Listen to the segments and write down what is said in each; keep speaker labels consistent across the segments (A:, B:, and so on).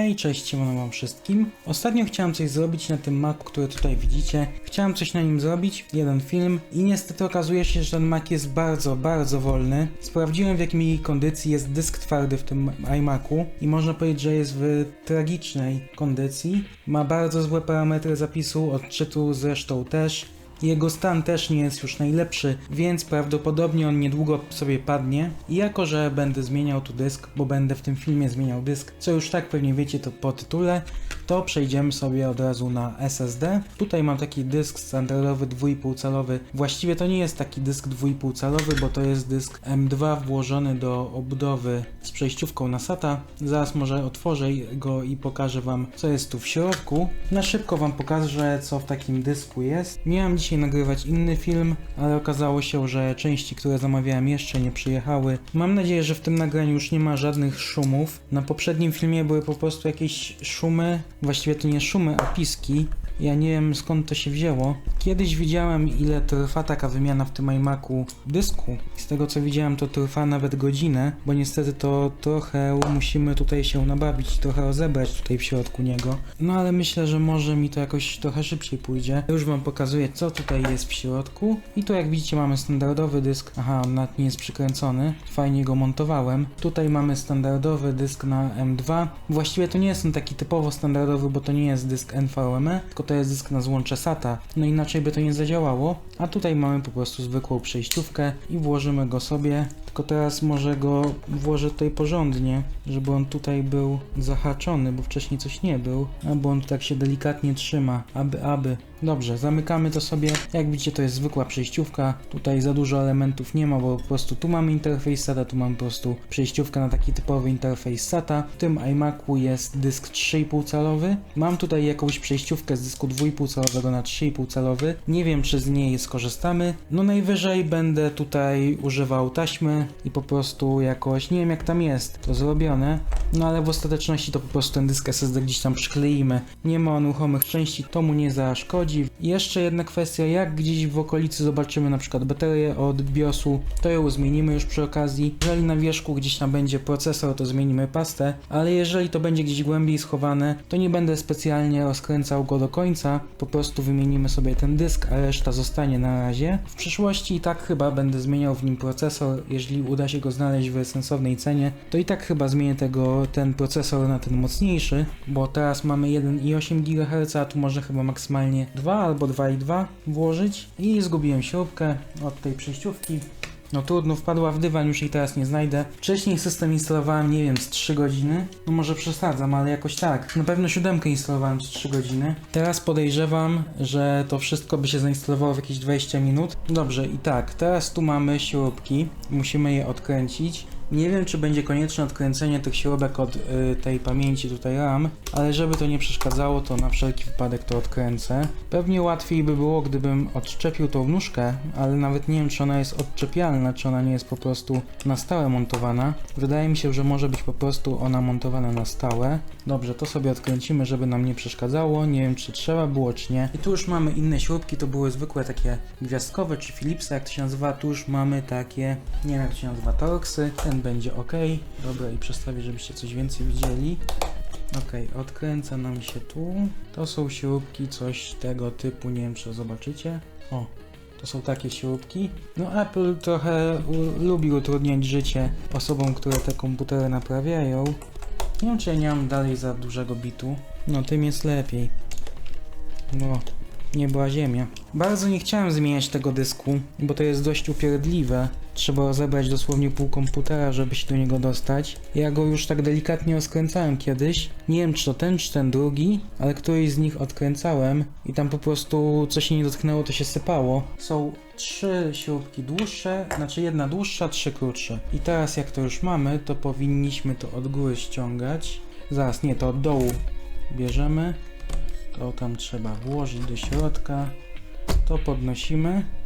A: Hej, cześć, siemano wam wszystkim. Ostatnio chciałem coś zrobić na tym Macu, który tutaj widzicie. Chciałem coś na nim zrobić, jeden film i niestety okazuje się, że ten Mac jest bardzo, bardzo wolny. Sprawdziłem w jakiej kondycji jest dysk twardy w tym iMacu i można powiedzieć, że jest w tragicznej kondycji. Ma bardzo złe parametry zapisu, odczytu zresztą też. Jego stan też nie jest już najlepszy, więc prawdopodobnie on niedługo sobie padnie. I jako, że będę zmieniał tu dysk, bo będę w tym filmie zmieniał dysk, co już tak pewnie wiecie to po tytule, to przejdziemy sobie od razu na SSD. Tutaj mam taki dysk standardowy 2,5 calowy. Właściwie to nie jest taki dysk 2,5 calowy, bo to jest dysk M2 włożony do obudowy z przejściówką na SATA. Zaraz może otworzę go i pokażę wam co jest tu w środku. Na szybko wam pokażę co w takim dysku jest. Miałem dzisiaj nagrywać inny film, ale okazało się, że części, które zamawiałem jeszcze nie przyjechały. Mam nadzieję, że w tym nagraniu już nie ma żadnych szumów. Na poprzednim filmie były po prostu jakieś szumy, właściwie to nie szumy, a piski. Ja nie wiem skąd to się wzięło. Kiedyś widziałem ile trwa taka wymiana w tym iMacu dysku. Z tego co widziałem to trwa nawet godzinę, bo niestety to trochę musimy tutaj się nabawić, trochę rozebrać tutaj w środku niego. No ale myślę, że może mi to jakoś trochę szybciej pójdzie. Już wam pokazuję co tutaj jest w środku. I tu jak widzicie mamy standardowy dysk. Aha, on nawet nie jest przykręcony. Fajnie go montowałem. Tutaj mamy standardowy dysk na M2. Właściwie to nie jest on taki typowo standardowy, bo to nie jest dysk NVMe, tylko to jest dysk na złącze SATA. No inaczej by to nie zadziałało. A tutaj mamy po prostu zwykłą przejściówkę i włożymy go sobie. Tylko teraz może go włożę tutaj porządnie, żeby on tutaj był zahaczony, bo wcześniej coś nie był. Albo on tak się delikatnie trzyma, aby, aby. Dobrze, zamykamy to sobie. Jak widzicie, to jest zwykła przejściówka. Tutaj za dużo elementów nie ma, bo po prostu tu mamy interfejs SATA, tu mamy po prostu przejściówkę na taki typowy interfejs SATA. W tym iMacu jest dysk 3,5 calowy. Mam tutaj jakąś przejściówkę z dysku 2,5 calowego na 3,5 calowy. Nie wiem, czy z niej skorzystamy. No najwyżej będę tutaj używał taśmy i po prostu jakoś, nie wiem jak tam jest to zrobione, no ale w ostateczności to po prostu ten dysk SSD gdzieś tam przykleimy. Nie ma on ruchomych części, to mu nie zaszkodzi. I jeszcze jedna kwestia, jak gdzieś w okolicy zobaczymy na przykład baterię od BIOSu, to ją zmienimy już przy okazji. Jeżeli na wierzchu gdzieś tam będzie procesor, to zmienimy pastę, ale jeżeli to będzie gdzieś głębiej schowane, to nie będę specjalnie rozkręcał go do końca, po prostu wymienimy sobie ten dysk, a reszta zostanie na razie. W przyszłości i tak chyba będę zmieniał w nim procesor, jeżeli uda się go znaleźć w sensownej cenie, to i tak chyba zmienię tego, ten procesor na ten mocniejszy, bo teraz mamy 1,8 GHz, a tu może chyba maksymalnie 2 albo 2,2 włożyć i zgubiłem śrubkę od tej przejściówki. No trudno, wpadła w dywan, już jej teraz nie znajdę. Wcześniej system instalowałem, nie wiem, z 3 godziny. No może przesadzam, ale jakoś tak. Na pewno siódemkę instalowałem z 3 godziny. Teraz podejrzewam, że to wszystko by się zainstalowało w jakieś 20 minut. Dobrze, i tak, teraz tu mamy śrubki. Musimy je odkręcić. Nie wiem, czy będzie konieczne odkręcenie tych śrubek od y, tej pamięci tutaj RAM, ale żeby to nie przeszkadzało, to na wszelki wypadek to odkręcę. Pewnie łatwiej by było, gdybym odczepił tą nóżkę, ale nawet nie wiem, czy ona jest odczepialna, czy ona nie jest po prostu na stałe montowana. Wydaje mi się, że może być po prostu ona montowana na stałe. Dobrze, to sobie odkręcimy, żeby nam nie przeszkadzało. Nie wiem, czy trzeba było, czy nie. I tu już mamy inne śrubki, to były zwykłe takie gwiazdkowe, czy Philipsy, jak to się nazywa. Tu już mamy takie, nie wiem jak to się nazywa, Torxy. Ten będzie ok. Dobra, i przestawię, żebyście coś więcej widzieli. Ok, odkręca nam się tu. To są śrubki, coś tego typu, nie wiem czy zobaczycie. O, to są takie śrubki. No Apple trochę lubi utrudniać życie osobom, które te komputery naprawiają. Nie wiem czy ja nie mam dalej za dużego bitu. No tym jest lepiej. No, nie była ziemia. Bardzo nie chciałem zmieniać tego dysku, bo to jest dość upierdliwe. Trzeba rozebrać dosłownie pół komputera, żeby się do niego dostać. Ja go już tak delikatnie rozkręcałem kiedyś. Nie wiem czy to ten, czy ten drugi, ale któryś z nich odkręcałem i tam po prostu co się nie dotknęło, to się sypało. Są trzy śrubki dłuższe, znaczy jedna dłuższa, trzy krótsze. I teraz jak to już mamy, to powinniśmy to od góry ściągać. Zaraz, nie, to od dołu bierzemy. To tam trzeba włożyć do środka. To podnosimy.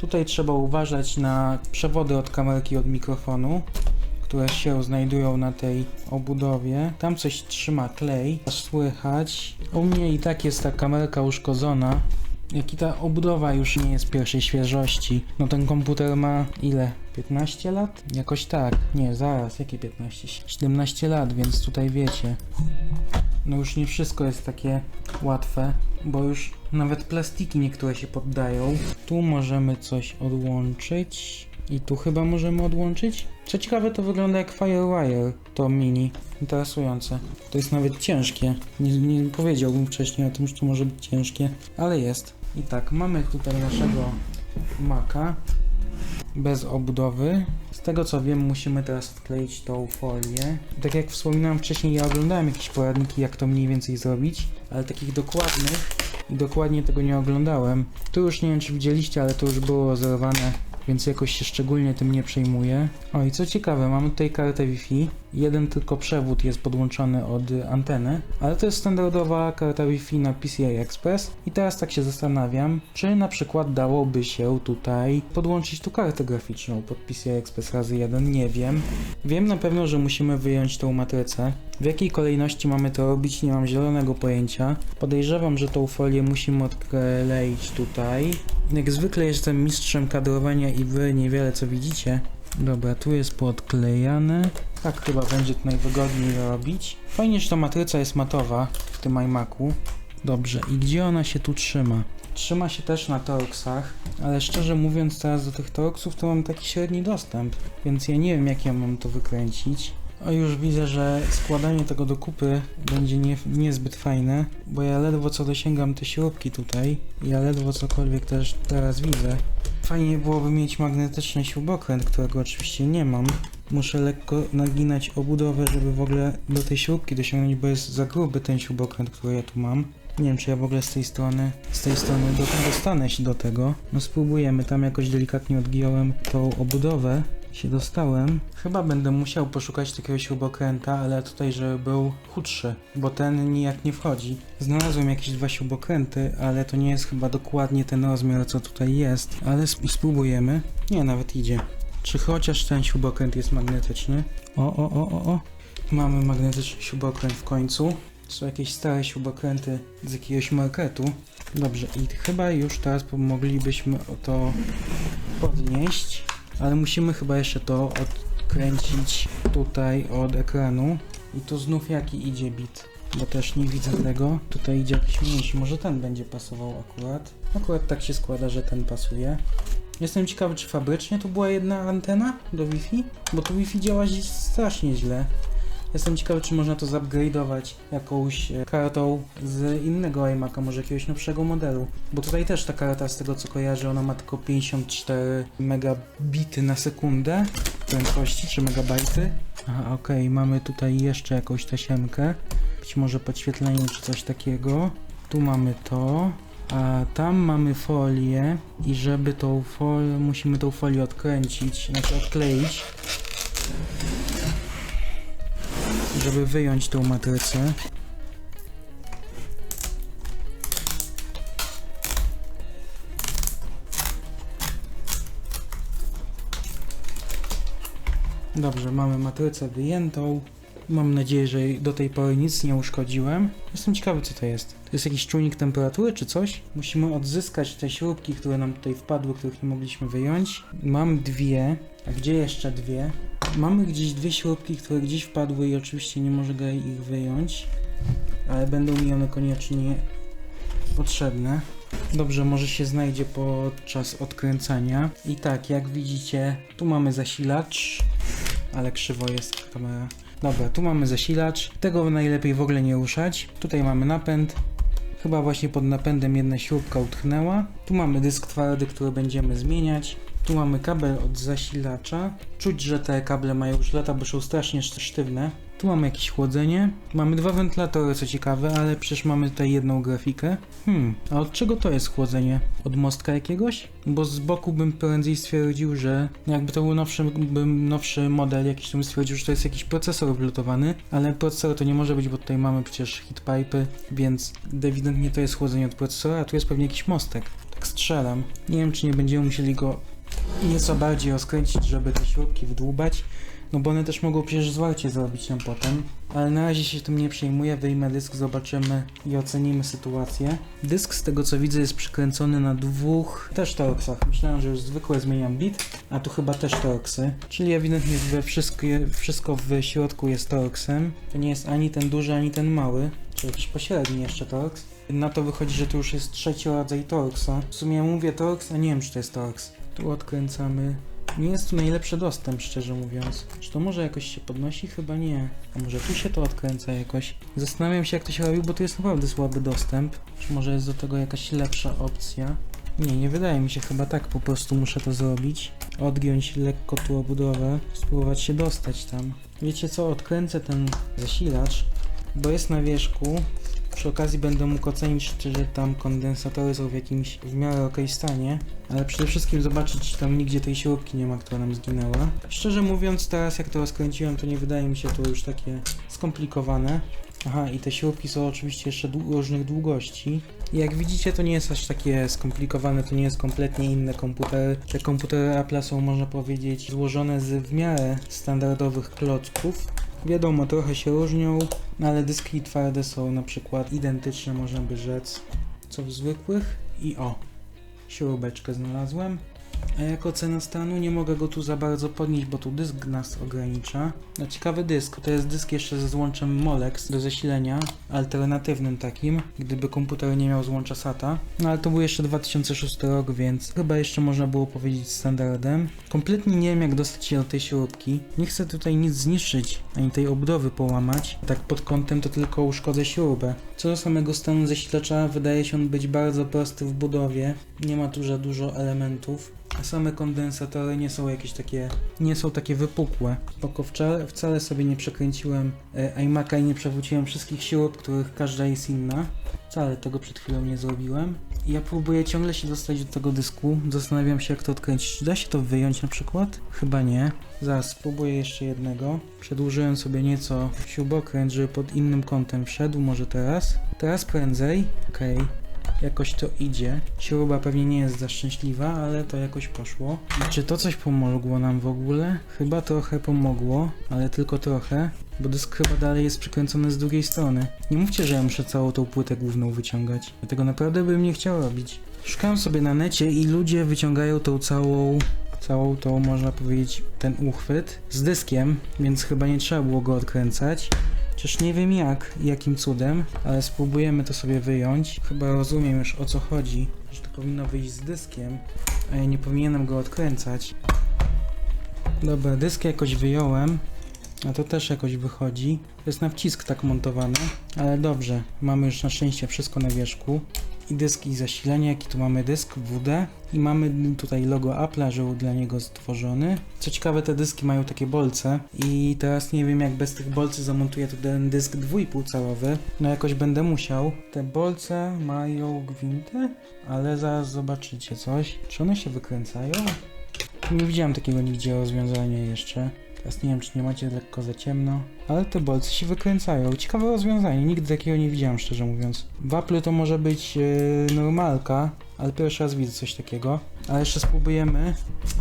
A: Tutaj trzeba uważać na przewody od kamerki od mikrofonu, które się znajdują na tej obudowie. Tam coś trzyma klej. Słychać. U mnie i tak jest ta kamerka uszkodzona. Jak i ta obudowa już nie jest pierwszej świeżości. No ten komputer ma ile? 15 lat? Jakoś tak. Nie, zaraz, jakie 15? 17 lat, więc tutaj wiecie. No już nie wszystko jest takie łatwe, bo już nawet plastiki niektóre się poddają. Tu możemy coś odłączyć. I tu chyba możemy odłączyć? Co ciekawe, to wygląda jak Firewire, to mini. Interesujące. To jest nawet ciężkie. Nie, nie powiedziałbym wcześniej o tym, że to może być ciężkie, ale jest. I tak, mamy tutaj naszego Maca bez obudowy. Z tego co wiem, musimy teraz wkleić tą folię. Tak jak wspominałem wcześniej, ja oglądałem jakieś poradniki, jak to mniej więcej zrobić, ale takich dokładnych dokładnie tego nie oglądałem. Tu już nie wiem, czy widzieliście, ale to już było zerwane, więc jakoś się szczególnie tym nie przejmuję. O i co ciekawe, mamy tutaj kartę Wi-Fi. Jeden tylko przewód jest podłączony od anteny, ale to jest standardowa karta Wi-Fi na PCI Express. I teraz tak się zastanawiam, czy na przykład dałoby się tutaj podłączyć tu kartę graficzną pod PCI Express razy jeden, nie wiem. Wiem na pewno, że musimy wyjąć tą matrycę. W jakiej kolejności mamy to robić, nie mam zielonego pojęcia. Podejrzewam, że tą folię musimy odkleić tutaj. Jak zwykle jestem mistrzem kadrowania i wy niewiele co widzicie. Dobra, tu jest poodklejane. Tak chyba będzie to najwygodniej robić. Fajnie, że ta matryca jest matowa w tym iMacu. Dobrze, i gdzie ona się tu trzyma? Trzyma się też na Torxach, ale szczerze mówiąc teraz do tych Torxów to mam taki średni dostęp, więc ja nie wiem jak ja mam to wykręcić. O już widzę, że składanie tego do kupy będzie nie, niezbyt fajne, bo ja ledwo co dosięgam te śrubki tutaj. Ja ledwo cokolwiek też teraz widzę. Fajnie byłoby mieć magnetyczny śrubokręt, którego oczywiście nie mam. Muszę lekko naginać obudowę, żeby w ogóle do tej śrubki dosięgnąć, bo jest za gruby ten śrubokręt, który ja tu mam. Nie wiem, czy ja w ogóle z tej strony, z tej strony do, dostanę się do tego. No spróbujemy, tam jakoś delikatnie odgiąłem tą obudowę. Się dostałem. Chyba będę musiał poszukać takiego śrubokręta, ale tutaj, żeby był chudszy, bo ten nijak nie wchodzi. Znalazłem jakieś dwa śrubokręty, ale to nie jest chyba dokładnie ten rozmiar, co tutaj jest. Ale sp- spróbujemy. Nie, nawet idzie. Czy chociaż ten śrubokręt jest magnetyczny? O, o, o, o, o. Mamy magnetyczny śrubokręt w końcu. Są jakieś stare śrubokręty z jakiegoś marketu. Dobrze, i chyba już teraz moglibyśmy to podnieść, ale musimy chyba jeszcze to odkręcić tutaj od ekranu. I tu znów jaki idzie bit, bo też nie widzę tego. Tutaj idzie jakiś mniejszy, może ten będzie pasował akurat. Akurat tak się składa, że ten pasuje. Jestem ciekawy, czy fabrycznie tu była jedna antena do Wi-Fi? Bo tu Wi-Fi działa strasznie źle. Jestem ciekawy, czy można to zupgrade'ować jakąś e, kartą z innego iMac'a, może jakiegoś nowszego modelu. Bo tutaj też ta karta, z tego co kojarzę, ona ma tylko 54 megabity na sekundę prędkości, czy megabajty. Aha, okej, mamy tutaj jeszcze jakąś tasiemkę. Być może podświetlenie, czy coś takiego. Tu mamy to. A tam mamy folię i żeby tą folię, musimy tą folię odkręcić, znaczy odkleić, żeby wyjąć tą matrycę. Dobrze, mamy matrycę wyjętą. Mam nadzieję, że do tej pory nic nie uszkodziłem. Jestem ciekawy, co to jest. To jest jakiś czujnik temperatury czy coś? Musimy odzyskać te śrubki, które nam tutaj wpadły, których nie mogliśmy wyjąć. Mam dwie. A gdzie jeszcze dwie? Mamy gdzieś dwie śrubki, które gdzieś wpadły i oczywiście nie mogę ich wyjąć. Ale będą mi one koniecznie potrzebne. Dobrze, może się znajdzie podczas odkręcania. I tak, jak widzicie, tu mamy zasilacz, ale krzywo jest kamera. Dobra, tu mamy zasilacz. Tego najlepiej w ogóle nie ruszać. Tutaj mamy napęd. Chyba właśnie pod napędem jedna śrubka utknęła. Tu mamy dysk twardy, który będziemy zmieniać. Tu mamy kabel od zasilacza. Czuć, że te kable mają już lata, bo są strasznie sz- sztywne. Tu mamy jakieś chłodzenie. Mamy dwa wentylatory, co ciekawe, ale przecież mamy tutaj jedną grafikę. Hmm, a od czego to jest chłodzenie? Od mostka jakiegoś? Bo z boku bym prędzej stwierdził, że jakby to był nowszy, bym nowszy model jakiś, to bym stwierdził, że to jest jakiś procesor wlutowany, ale procesor to nie może być, bo tutaj mamy przecież heatpipe, więc ewidentnie to jest chłodzenie od procesora, a tu jest pewnie jakiś mostek. Tak strzelam. Nie wiem, czy nie będziemy musieli go nieco bardziej rozkręcić, żeby te śrubki wydłubać. No bo one też mogą przecież zwarcie zrobić nam potem. ale na razie się tym nie przejmuję, wyjmę dysk, zobaczymy i ocenimy sytuację. Dysk z tego co widzę jest przykręcony na dwóch też torksach. Myślałem, że już zwykłe zmieniam bit, a tu chyba też torksy, czyli ewidentnie we wszystko, wszystko w środku jest torksem. To nie jest ani ten duży, ani ten mały, czy jakiś pośredni jeszcze torks. Na to wychodzi, że to już jest trzeci rodzaj torksa. W sumie mówię torks, a nie wiem czy to jest torks. Tu odkręcamy nie jest tu najlepszy dostęp, szczerze mówiąc. Czy to może jakoś się podnosi? Chyba nie. A może tu się to odkręca jakoś? Zastanawiam się, jak to się robi, bo tu jest naprawdę słaby dostęp. Czy może jest do tego jakaś lepsza opcja? Nie, nie wydaje mi się, chyba tak po prostu muszę to zrobić. Odgiąć lekko tu obudowę, spróbować się dostać tam. Wiecie co, odkręcę ten zasilacz, bo jest na wierzchu. Przy okazji będę mógł ocenić, czy że tam kondensatory są w jakimś w miarę okej stanie, ale przede wszystkim zobaczyć, czy tam nigdzie tej śrubki nie ma, która nam zginęła. Szczerze mówiąc, teraz jak to rozkręciłem, to nie wydaje mi się to już takie skomplikowane. Aha, i te śrubki są oczywiście jeszcze różnych długości. I jak widzicie, to nie jest aż takie skomplikowane, to nie jest kompletnie inne komputery. Te komputery Apple'a są, można powiedzieć, złożone z w miarę standardowych klocków. Wiadomo, trochę się różnią, no ale dyski twarde są na przykład identyczne, można by rzec, co w zwykłych. I o, śrubeczkę znalazłem. A jako cena stanu nie mogę go tu za bardzo podnieść, bo tu dysk nas ogranicza. No ciekawy dysk, to jest dysk jeszcze ze złączem Molex do zasilenia, alternatywnym takim, gdyby komputer nie miał złącza SATA. No ale to był jeszcze 2006 rok, więc chyba jeszcze można było powiedzieć standardem. Kompletnie nie wiem jak dostać się do tej śrubki. Nie chcę tutaj nic zniszczyć, ani tej obudowy połamać. Tak pod kątem to tylko uszkodzę śrubę. Co do samego stanu zasilacza, wydaje się on być bardzo prosty w budowie. Nie ma tu za dużo elementów. Same kondensatory nie są jakieś takie, nie są takie wypukłe. Spoko, wcale, sobie nie przekręciłem e, iMac'a i nie przewróciłem wszystkich śrub, których każda jest inna. Wcale tego przed chwilą nie zrobiłem. Ja próbuję ciągle się dostać do tego dysku. Zastanawiam się jak to odkręcić. Czy da się to wyjąć na przykład? Chyba nie. Zaraz spróbuję jeszcze jednego. Przedłużyłem sobie nieco śrubokręt, żeby pod innym kątem wszedł. Może teraz? Teraz prędzej. Okej. Jakoś to idzie. Śruba pewnie nie jest za szczęśliwa, ale to jakoś poszło. I czy to coś pomogło nam w ogóle? Chyba trochę pomogło, ale tylko trochę, bo dysk chyba dalej jest przykręcony z drugiej strony. Nie mówcie, że ja muszę całą tą płytę główną wyciągać. Ja tego naprawdę bym nie chciał robić. Szukałem sobie na necie i ludzie wyciągają tą całą całą tą, można powiedzieć, ten uchwyt z dyskiem, więc chyba nie trzeba było go odkręcać. Chociaż nie wiem jak, jakim cudem, ale spróbujemy to sobie wyjąć. Chyba rozumiem już o co chodzi, że to powinno wyjść z dyskiem, a ja nie powinienem go odkręcać. Dobra, dysk jakoś wyjąłem, a to też jakoś wychodzi. To jest na wcisk tak montowane, ale dobrze, mamy już na szczęście wszystko na wierzchu. I dysk i zasilanie, jaki tu mamy dysk WD i mamy tutaj logo Apple'a, że był dla niego stworzony. Co ciekawe te dyski mają takie bolce i teraz nie wiem jak bez tych bolcy zamontuję tu ten dysk 2,5 calowy. No jakoś będę musiał. Te bolce mają gwinty, ale zaraz zobaczycie coś. Czy one się wykręcają? Nie widziałem takiego nigdzie rozwiązania jeszcze. Teraz nie wiem, czy nie macie lekko za ciemno, ale te bolce się wykręcają. Ciekawe rozwiązanie, nigdy takiego nie widziałem, szczerze mówiąc. W Apple to może być yy, normalka, ale pierwszy raz widzę coś takiego. Ale jeszcze spróbujemy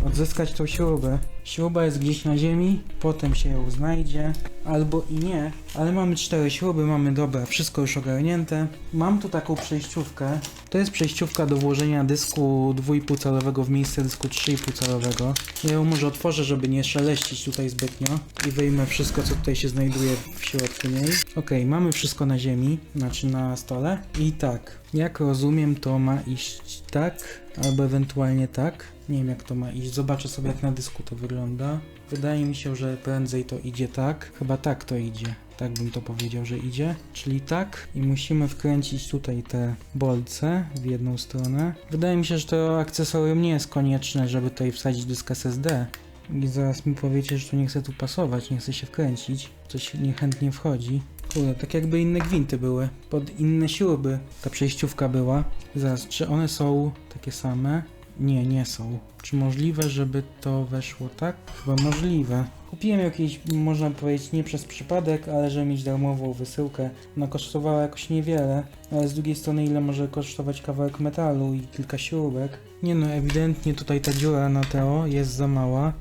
A: odzyskać tą śrubę. Śruba jest gdzieś na ziemi, potem się ją znajdzie, albo i nie, ale mamy cztery śruby, mamy dobra, wszystko już ogarnięte. Mam tu taką przejściówkę. To jest przejściówka do włożenia dysku 2,5 calowego w miejsce dysku 3,5 calowego. Ja ją może otworzę, żeby nie szeleścić tutaj zbytnio i wyjmę wszystko, co tutaj się znajduje w środku niej. Ok, mamy wszystko na ziemi, znaczy na stole. I tak, jak rozumiem, to ma iść tak, albo ewentualnie tak. Nie wiem jak to ma iść, zobaczę sobie jak na dysku to wygląda. Wydaje mi się, że prędzej to idzie tak. Chyba tak to idzie. Tak bym to powiedział, że idzie. Czyli tak i musimy wkręcić tutaj te bolce w jedną stronę. Wydaje mi się, że to akcesorium nie jest konieczne, żeby tutaj wsadzić dysk SSD. I zaraz mi powiecie, że to nie chce tu pasować, nie chce się wkręcić. Coś niechętnie wchodzi. Kurde, tak jakby inne gwinty były. Pod inne śruby ta przejściówka była. Zaraz, czy one są takie same? Nie, nie są. Czy możliwe, żeby to weszło tak? Chyba możliwe. Kupiłem jakieś, można powiedzieć, nie przez przypadek, ale żeby mieć darmową wysyłkę. Ona kosztowała jakoś niewiele, ale z drugiej strony ile może kosztować kawałek metalu i kilka śrubek? Nie no, ewidentnie tutaj ta dziura na Teo jest za mała.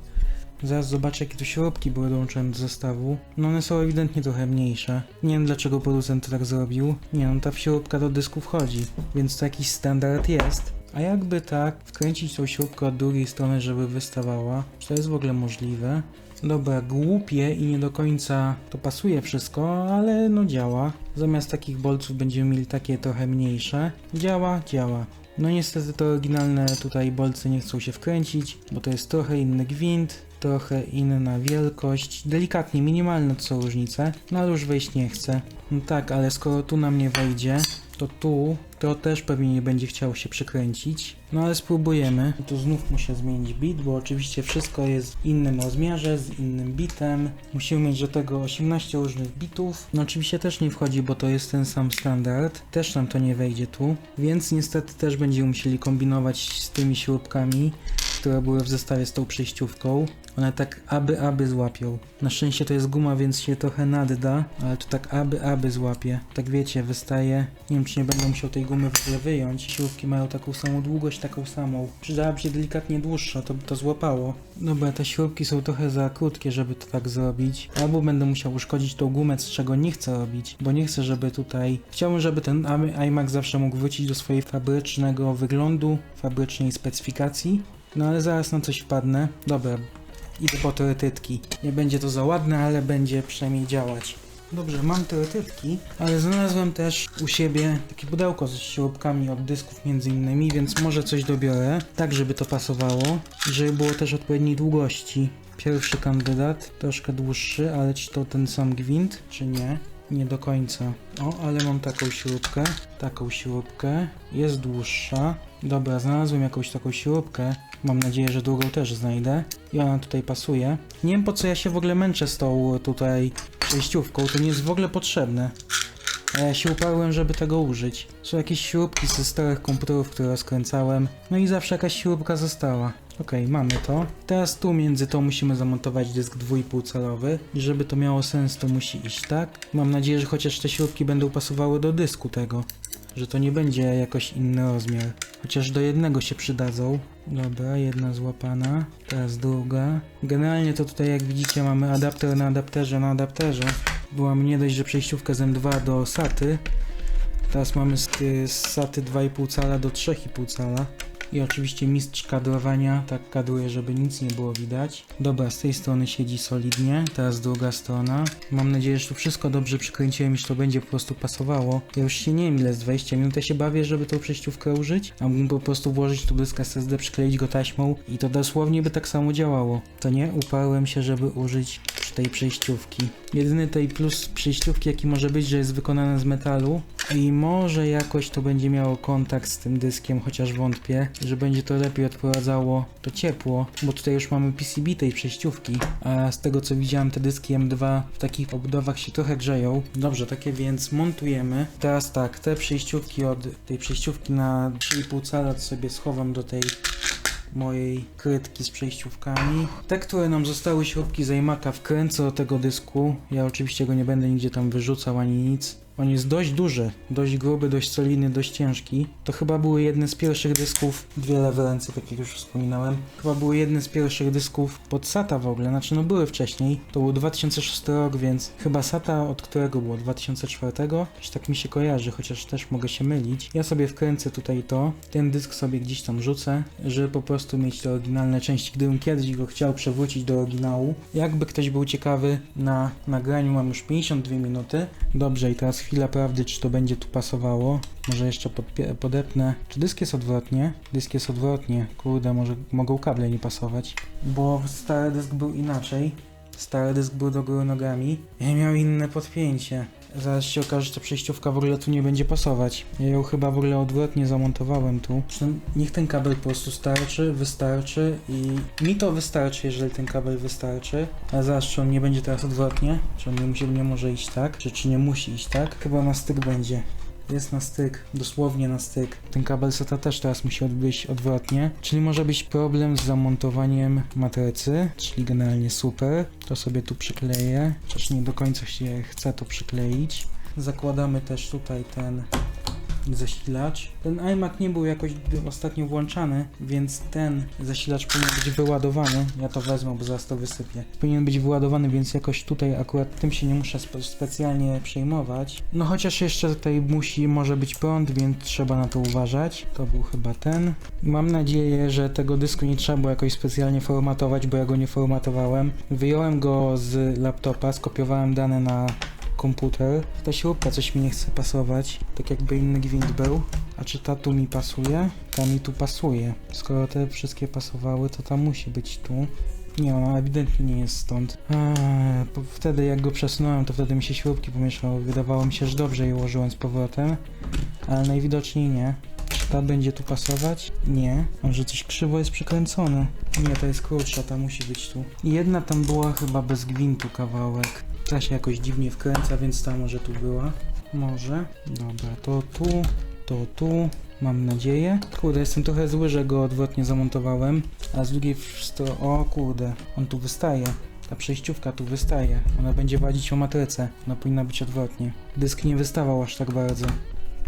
A: Zaraz zobaczę jakie tu śrubki były dołączone do zestawu. No one są ewidentnie trochę mniejsze. Nie wiem dlaczego producent tak zrobił. Nie no, ta śrubka do dysku wchodzi, więc to jakiś standard jest. A jakby tak wkręcić tą śrubkę od drugiej strony, żeby wystawała? Czy to jest w ogóle możliwe? Dobra, głupie i nie do końca to pasuje wszystko, ale no działa. Zamiast takich bolców będziemy mieli takie trochę mniejsze. Działa, działa. No niestety te oryginalne tutaj bolce nie chcą się wkręcić, bo to jest trochę inny gwint, trochę inna wielkość, delikatnie, minimalne to są różnice, no ale już wejść nie chce. No tak, ale skoro tu nam nie wejdzie, to tu to też pewnie nie będzie chciało się przekręcić. No ale spróbujemy. Tu znów muszę zmienić bit, bo oczywiście wszystko jest w innym rozmiarze, z innym bitem. Musimy mieć do tego 18 różnych bitów. No oczywiście też nie wchodzi, bo to jest ten sam standard. Też nam to nie wejdzie tu. Więc niestety też będziemy musieli kombinować z tymi śrubkami, które były w zestawie z tą przejściówką. One tak aby, aby złapią. Na szczęście to jest guma, więc się trochę nadda, ale to tak aby, aby złapie. Tak wiecie, wystaje. Nie wiem, czy nie będę musiał tej gumy w ogóle wyjąć. Śrubki mają taką samą długość, taką samą. Przydałaby się delikatnie dłuższa, to by to złapało. Dobra, te śrubki są trochę za krótkie, żeby to tak zrobić. Albo będę musiał uszkodzić tą gumę, z czego nie chcę robić, bo nie chcę, żeby tutaj... Chciałbym, żeby ten iMac zawsze mógł wrócić do swojej fabrycznego wyglądu, fabrycznej specyfikacji. No ale zaraz na coś wpadnę. Dobra, idę po teoretytki. Nie będzie to za ładne, ale będzie przynajmniej działać. Dobrze, mam teoretytki, ale znalazłem też u siebie takie pudełko ze śrubkami od dysków między innymi, więc może coś dobiorę, tak żeby to pasowało żeby było też odpowiedniej długości. Pierwszy kandydat, troszkę dłuższy, ale czy to ten sam gwint, czy nie? Nie do końca. O, ale mam taką śrubkę, taką śrubkę, jest dłuższa. Dobra, znalazłem jakąś taką śrubkę. Mam nadzieję, że drugą też znajdę. I ona tutaj pasuje. Nie wiem po co ja się w ogóle męczę z tą tutaj przejściówką, to nie jest w ogóle potrzebne. A ja się uparłem, żeby tego użyć. Są jakieś śrubki ze starych komputerów, które rozkręcałem. No i zawsze jakaś śrubka została. Okej, mamy to. Teraz tu między to musimy zamontować dysk 2,5 calowy. Żeby to miało sens, to musi iść tak. Mam nadzieję, że chociaż te śrubki będą pasowały do dysku tego. Że to nie będzie jakoś inny rozmiar. Chociaż do jednego się przydadzą. Dobra, jedna złapana. Teraz druga. Generalnie to tutaj jak widzicie mamy adapter na adapterze na adapterze. Była nie dość, że przejściówkę z M2 do SATY. Teraz mamy z, z SATY 2,5 cala do 3,5 cala. I oczywiście mistrz kadrowania tak kadruje, żeby nic nie było widać. Dobra, z tej strony siedzi solidnie. Teraz druga strona. Mam nadzieję, że tu wszystko dobrze przykręciłem i że to będzie po prostu pasowało. Ja już się nie wiem ile z 20 minut ja się bawię, żeby tą przejściówkę użyć. A mógłbym po prostu włożyć tu dysk SSD, przykleić go taśmą i to dosłownie by tak samo działało. To nie, uparłem się, żeby użyć tej przejściówki. Jedyny tej plus przejściówki jaki może być, że jest wykonana z metalu i może jakoś to będzie miało kontakt z tym dyskiem, chociaż wątpię, że będzie to lepiej odprowadzało to ciepło, bo tutaj już mamy PCB tej przejściówki, a z tego co widziałem te dyski M2 w takich obudowach się trochę grzeją. Dobrze, takie więc montujemy. Teraz tak, te przejściówki od tej przejściówki na 3,5 cala sobie schowam do tej mojej krytki z przejściówkami. Te, które nam zostały śrubki z iMac'a wkręcę do tego dysku. Ja oczywiście go nie będę nigdzie tam wyrzucał ani nic. On jest dość duży, dość gruby, dość solidny, dość ciężki. To chyba były jedne z pierwszych dysków, dwie lewe ręce, tak jak już wspominałem. Chyba były jedne z pierwszych dysków pod SATA w ogóle, znaczy no były wcześniej. To był 2006 rok, więc chyba SATA od którego było? 2004? Już tak mi się kojarzy, chociaż też mogę się mylić. Ja sobie wkręcę tutaj to, ten dysk sobie gdzieś tam rzucę, żeby po prostu mieć te oryginalne części, gdybym kiedyś go chciał przewrócić do oryginału. Jakby ktoś był ciekawy, na nagraniu mam już 52 minuty. Dobrze, i teraz chwila prawdy, czy to będzie tu pasowało. Może jeszcze podepnę. Czy dysk jest odwrotnie? Dysk jest odwrotnie. Kurde, może mogą kable nie pasować. Bo stary dysk był inaczej. Stary dysk był do góry nogami. Ja miał inne podpięcie. Zaraz się okaże, że ta przejściówka w ogóle tu nie będzie pasować. Ja ją chyba w ogóle odwrotnie zamontowałem tu. Zresztą niech ten kabel po prostu starczy, wystarczy i mi to wystarczy, jeżeli ten kabel wystarczy. A zaraz, czy on nie będzie teraz odwrotnie? Czy on nie, musi, nie może iść tak? Czy, czy nie musi iść tak? Chyba na styk będzie. Jest na styk, dosłownie na styk. Ten kabel SATA też teraz musi odbyć odwrotnie. Czyli może być problem z zamontowaniem matrycy, czyli generalnie super. To sobie tu przykleję, chociaż nie do końca się chce to przykleić. Zakładamy też tutaj ten zasilacz. Ten iMac nie był jakoś ostatnio włączany, więc ten zasilacz powinien być wyładowany. Ja to wezmę, bo zaraz to wysypię. Powinien być wyładowany, więc jakoś tutaj akurat tym się nie muszę spe specjalnie przejmować. No chociaż jeszcze tutaj musi, może być prąd, więc trzeba na to uważać. To był chyba ten. Mam nadzieję, że tego dysku nie trzeba było jakoś specjalnie formatować, bo ja go nie formatowałem. Wyjąłem go z laptopa, skopiowałem dane na komputer. Ta śrubka coś mi nie chce pasować, tak jakby inny gwint był. A czy ta tu mi pasuje? Ta mi tu pasuje. Skoro te wszystkie pasowały, to ta musi być tu. Nie, ona ewidentnie nie jest stąd. Eee, wtedy jak go przesunąłem, to wtedy mi się śrubki pomieszały. Wydawało mi się, że dobrze je ułożyłem z powrotem, ale najwidoczniej nie. Czy ta będzie tu pasować? Nie. Może coś krzywo jest przykręcone. Nie, to jest krótsza, ta musi być tu. Jedna tam była chyba bez gwintu kawałek. Ta się jakoś dziwnie wkręca, więc ta może tu była. Może. Dobra, to tu, to tu. Mam nadzieję. Kurde, jestem trochę zły, że go odwrotnie zamontowałem. A z drugiej strony... O kurde, on tu wystaje. Ta przejściówka tu wystaje. Ona będzie wadzić o matrycę. Ona powinna być odwrotnie. Dysk nie wystawał aż tak bardzo.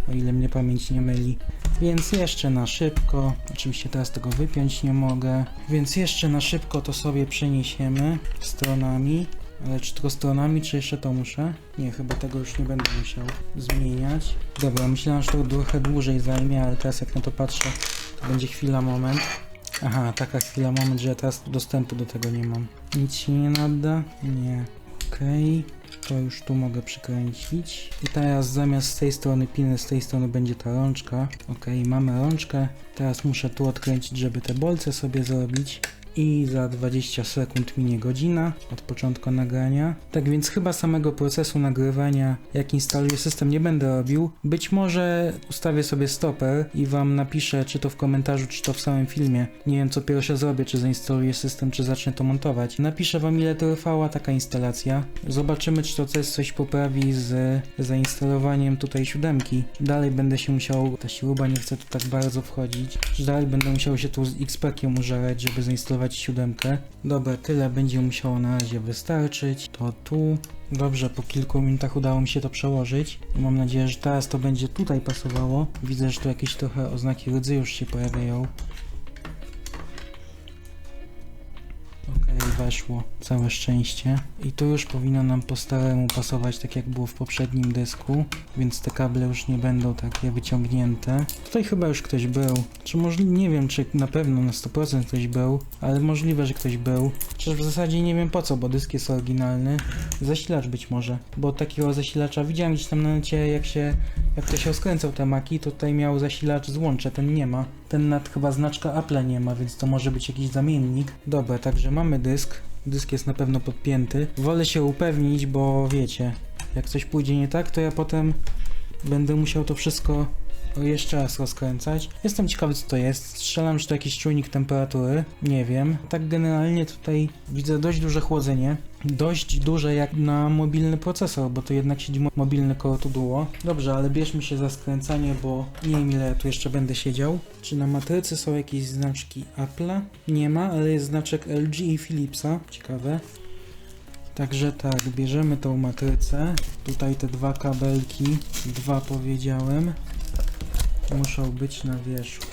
A: O ile mnie pamięć nie myli. Więc jeszcze na szybko. Oczywiście teraz tego wypiąć nie mogę. Więc jeszcze na szybko to sobie przeniesiemy stronami. Ale czy tylko stronami, czy jeszcze to muszę? Nie, chyba tego już nie będę musiał zmieniać. Dobra, myślałem, że to trochę dłużej zajmie, ale teraz jak na to patrzę, to będzie chwila, moment. Aha, taka chwila, moment, że ja teraz dostępu do tego nie mam. Nic się nie nada? Nie. Okej. To już tu mogę przykręcić. I teraz zamiast z tej strony piny, z tej strony będzie ta rączka. Okej, mamy rączkę. Teraz muszę tu odkręcić, żeby te bolce sobie zrobić. I za 20 sekund minie godzina od początku nagrania. Tak więc chyba samego procesu nagrywania, jak instaluję system, nie będę robił. Być może ustawię sobie stoper i wam napiszę, czy to w komentarzu, czy to w samym filmie. Nie wiem, co pierwsze zrobię, czy zainstaluję system, czy zacznę to montować. Napiszę wam, ile trwała taka instalacja. Zobaczymy, czy to coś, coś poprawi z zainstalowaniem tutaj siódemki. Dalej będę się musiał, ta śruba nie chce tu tak bardzo wchodzić. Dalej będę musiał się tu z X-Packiem użerać, żeby zainstalować siódemkę. Dobra, tyle będzie musiało na razie wystarczyć. To tu. Dobrze, po kilku minutach udało mi się to przełożyć. Mam nadzieję, że teraz to będzie tutaj pasowało. Widzę, że tu jakieś trochę oznaki rdzy już się pojawiają. Weszło. Całe szczęście. I tu już powinno nam po staremu pasować tak jak było w poprzednim dysku, więc te kable już nie będą takie wyciągnięte. Tutaj chyba już ktoś był. Czy możliwe, nie wiem czy na pewno na 100% ktoś był, ale możliwe, że ktoś był. Chociaż w zasadzie nie wiem po co, bo dysk jest oryginalny. Zasilacz być może, bo takiego zasilacza widziałem gdzieś tam na necie jak się, jak ktoś rozkręcał te maki, to tutaj miał zasilacz złącze, ten nie ma. Ten nad chyba znaczka Apple nie ma, więc to może być jakiś zamiennik. Dobra, także mamy dysk. Dysk jest na pewno podpięty. Wolę się upewnić, bo wiecie, jak coś pójdzie nie tak, to ja potem będę musiał to wszystko jeszcze raz rozkręcać. Jestem ciekawy co to jest. Strzelam, że to jakiś czujnik temperatury. Nie wiem. Tak generalnie tutaj widzę dość duże chłodzenie. Dość duże jak na mobilny procesor, bo to jednak siedzi mo- mobilny Core Duo. Dobrze, ale bierzmy się za skręcanie, bo nie wiem ile ja tu jeszcze będę siedział. Czy na matrycy są jakieś znaczki Apple'a? Nie ma, ale jest znaczek LG i Philipsa. Ciekawe. Także tak, bierzemy tą matrycę. Tutaj te dwa kabelki, dwa powiedziałem, muszą być na wierzchu.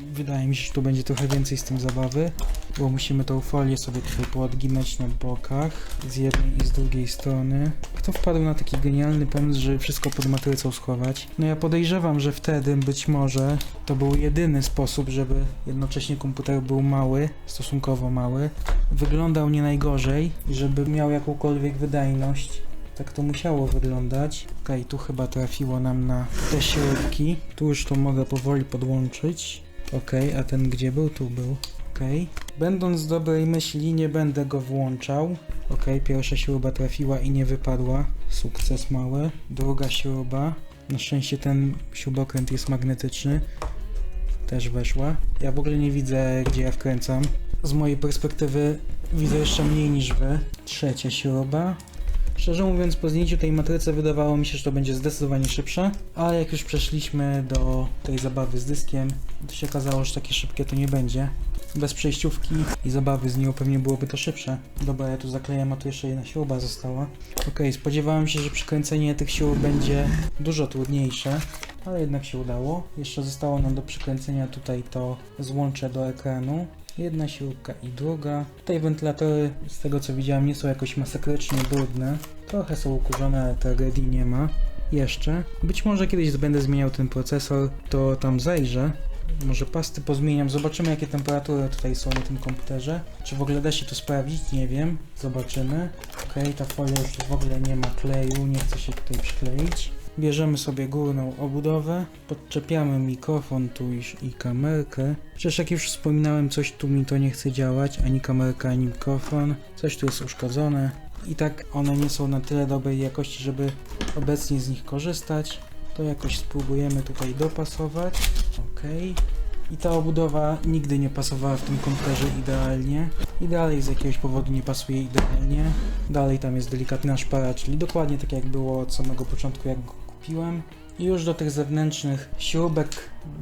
A: Wydaje mi się, że tu będzie trochę więcej z tym zabawy, bo musimy tą folię sobie tutaj poodginać na bokach, z jednej i z drugiej strony. Kto wpadł na taki genialny pomysł, żeby wszystko pod matrycą schować? No ja podejrzewam, że wtedy być może to był jedyny sposób, żeby jednocześnie komputer był mały, stosunkowo mały, wyglądał nie najgorzej i żeby miał jakąkolwiek wydajność. Tak to musiało wyglądać. Okej, tu chyba trafiło nam na te śrubki. Tu już to mogę powoli podłączyć. Okej, a ten gdzie był? Tu był. Okej. Będąc dobrej myśli, nie będę go włączał. Okej, pierwsza śruba trafiła i nie wypadła. Sukces mały. Druga śruba. Na szczęście ten śrubokręt jest magnetyczny. Też weszła. Ja w ogóle nie widzę, gdzie ja wkręcam. Z mojej perspektywy widzę jeszcze mniej niż wy. Trzecia śruba. Szczerze mówiąc, po zdjęciu tej matrycy wydawało mi się, że to będzie zdecydowanie szybsze, ale jak już przeszliśmy do tej zabawy z dyskiem, to się okazało, że takie szybkie to nie będzie. bez przejściówki i zabawy z nią pewnie byłoby to szybsze. Dobra, ja tu zaklejam, a tu jeszcze jedna śruba została. Okej, spodziewałem się, że przykręcenie tych sił będzie dużo trudniejsze, ale jednak się udało. Jeszcze zostało nam do przykręcenia tutaj to złącze do ekranu. Jedna siłka i druga. Tutaj wentylatory, z tego co widziałem, nie są jakoś masakrycznie brudne. Trochę są ukurzone, ale tragedii nie ma. Jeszcze. Być może kiedyś będę zmieniał ten procesor, to tam zajrzę. Może pasty pozmieniam, zobaczymy jakie temperatury tutaj są na tym komputerze. Czy w ogóle da się to sprawdzić? Nie wiem. Zobaczymy. Okej, ta folia już w ogóle nie ma kleju, nie chce się tutaj przykleić. Bierzemy sobie górną obudowę, podczepiamy mikrofon tu i kamerkę. Przecież jak już wspominałem, coś tu mi to nie chce działać, ani kamerka, ani mikrofon. Coś tu jest uszkodzone. I tak one nie są na tyle dobrej jakości, żeby obecnie z nich korzystać. To jakoś spróbujemy tutaj dopasować. Ok. I ta obudowa nigdy nie pasowała w tym komputerze idealnie. I dalej z jakiegoś powodu nie pasuje idealnie. Dalej tam jest delikatna szpara, czyli dokładnie tak jak było od samego początku jak kupiłem. I już do tych zewnętrznych śrubek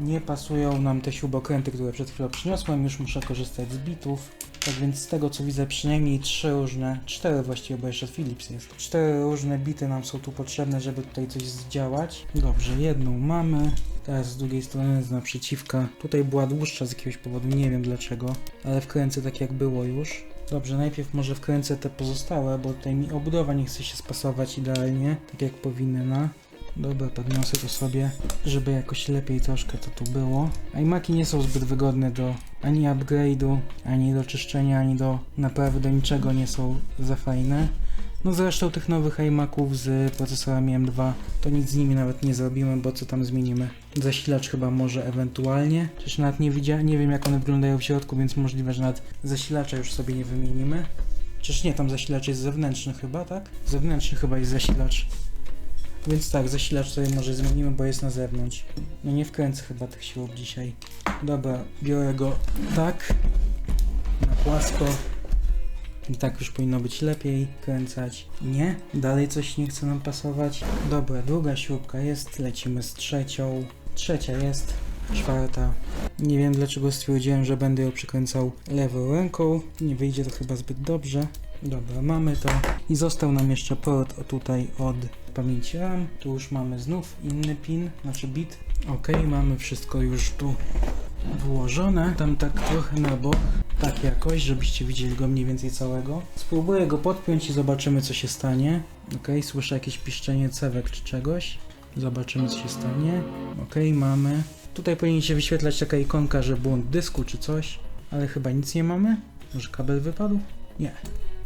A: nie pasują nam te śrubokręty, które przed chwilą przyniosłem. Już muszę korzystać z bitów. Tak więc z tego co widzę przynajmniej trzy różne, cztery właściwie, bo jeszcze Philips jest. Cztery różne bity nam są tu potrzebne, żeby tutaj coś zdziałać. Dobrze, jedną mamy. Teraz z drugiej strony z naprzeciwka. Tutaj była dłuższa z jakiegoś powodu, nie wiem dlaczego, ale wkręcę tak jak było już. Dobrze, najpierw może wkręcę te pozostałe, bo tutaj mi obudowa nie chce się spasować idealnie, tak jak powinna. Dobra, podniosę to sobie, żeby jakoś lepiej troszkę to tu było. iMaki nie są zbyt wygodne do ani upgrade'u, ani do czyszczenia, ani do naprawy, do niczego nie są za fajne. No zresztą tych nowych iMaków z procesorami M2 to nic z nimi nawet nie zrobimy, bo co tam zmienimy? Zasilacz chyba może ewentualnie, przecież nawet nie, widzia- nie wiem jak one wyglądają w środku, więc możliwe, że nawet zasilacza już sobie nie wymienimy. Przecież nie, tam zasilacz jest zewnętrzny chyba, tak? Zewnętrzny chyba jest zasilacz. Więc tak, zasilacz sobie może zmienimy, bo jest na zewnątrz. No nie wkręcę chyba tych śrub dzisiaj. Dobra, biorę go tak, na płasko. I tak już powinno być lepiej kręcać. Nie, dalej coś nie chce nam pasować. Dobra, druga śrubka jest, lecimy z trzecią. Trzecia jest, czwarta. Nie wiem dlaczego stwierdziłem, że będę ją przykręcał lewą ręką. Nie wyjdzie to chyba zbyt dobrze. Dobra, mamy to. I został nam jeszcze port tutaj od pamięci RAM. Tu już mamy znów inny pin, znaczy bit. Ok, mamy wszystko już tu włożone. Tam tak trochę na bok, tak jakoś, żebyście widzieli go mniej więcej całego. Spróbuję go podpiąć i zobaczymy co się stanie. Ok, słyszę jakieś piszczenie cewek czy czegoś. Zobaczymy co się stanie. Ok, mamy. Tutaj powinien się wyświetlać taka ikonka, że błąd dysku czy coś, ale chyba nic nie mamy. Może kabel wypadł? Nie.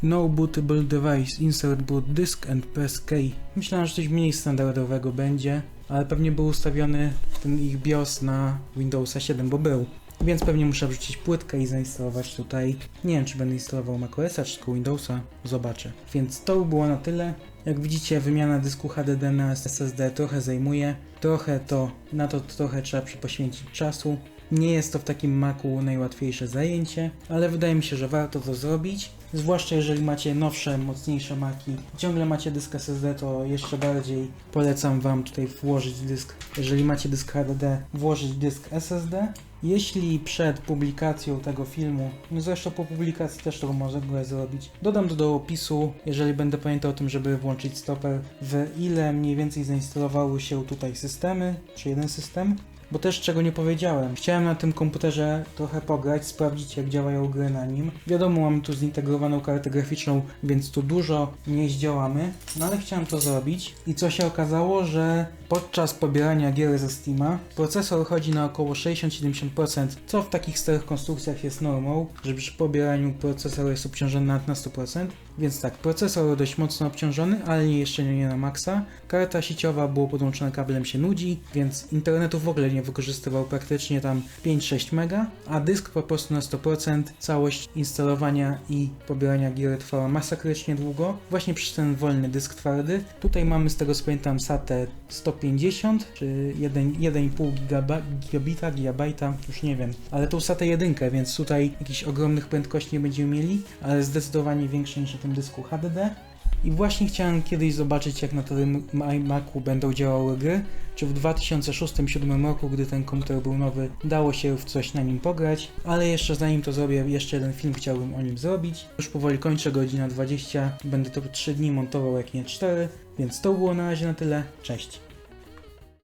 A: No bootable device, insert boot disk and press K. Myślałem, że coś mniej standardowego będzie, ale pewnie był ustawiony ten ich BIOS na Windowsa 7, bo był. Więc pewnie muszę wrzucić płytkę i zainstalować tutaj. Nie wiem, czy będę instalował macOSa, czy tylko Windowsa. Zobaczę. Więc to by było na tyle. Jak widzicie, wymiana dysku HDD na SSD trochę zajmuje. Trochę to, na to trochę trzeba poświęcić czasu. Nie jest to w takim Macu najłatwiejsze zajęcie, ale wydaje mi się, że warto to zrobić. Zwłaszcza jeżeli macie nowsze, mocniejsze Maki. Ciągle macie dysk SSD, to jeszcze bardziej polecam Wam tutaj włożyć dysk. Jeżeli macie dysk HDD, włożyć dysk SSD. Jeśli przed publikacją tego filmu, no zresztą po publikacji też to mogę zrobić, dodam to do opisu, jeżeli będę pamiętał o tym, żeby włączyć stoper, w ile mniej więcej zainstalowały się tutaj systemy, czy jeden system, bo też czego nie powiedziałem. Chciałem na tym komputerze trochę pograć, sprawdzić jak działają gry na nim. Wiadomo, mamy tu zintegrowaną kartę graficzną, więc tu dużo nie zdziałamy, no ale chciałem to zrobić. I co się okazało, że Podczas pobierania gier ze Steama procesor chodzi na około 60-70%, co w takich starych konstrukcjach jest normą, że przy pobieraniu procesor jest obciążony na 15%, więc tak, procesor dość mocno obciążony, ale jeszcze nie na maksa. Karta sieciowa było podłączona kablem się nudzi, więc internetu w ogóle nie wykorzystywał praktycznie tam 5-6 mega, a dysk po prostu na 100%, całość instalowania i pobierania gier trwała masakrycznie długo, właśnie przez ten wolny dysk twardy. Tutaj mamy z tego co pamiętam SATE 100 50 czy 1,5 gigaba, gigabita, gigabajta, już nie wiem. Ale to usatę jedynkę, więc tutaj jakichś ogromnych prędkości nie będziemy mieli, ale zdecydowanie większe niż na tym dysku HDD. I właśnie chciałem kiedyś zobaczyć, jak na tym iMacu będą działały gry. Czy w 2006-2007 roku, gdy ten komputer był nowy, dało się w coś na nim pograć. Ale jeszcze zanim to zrobię, jeszcze jeden film chciałbym o nim zrobić. Już powoli kończę, godzina 20. Będę to 3 dni montował, jak nie 4. Więc to było na razie na tyle. Cześć.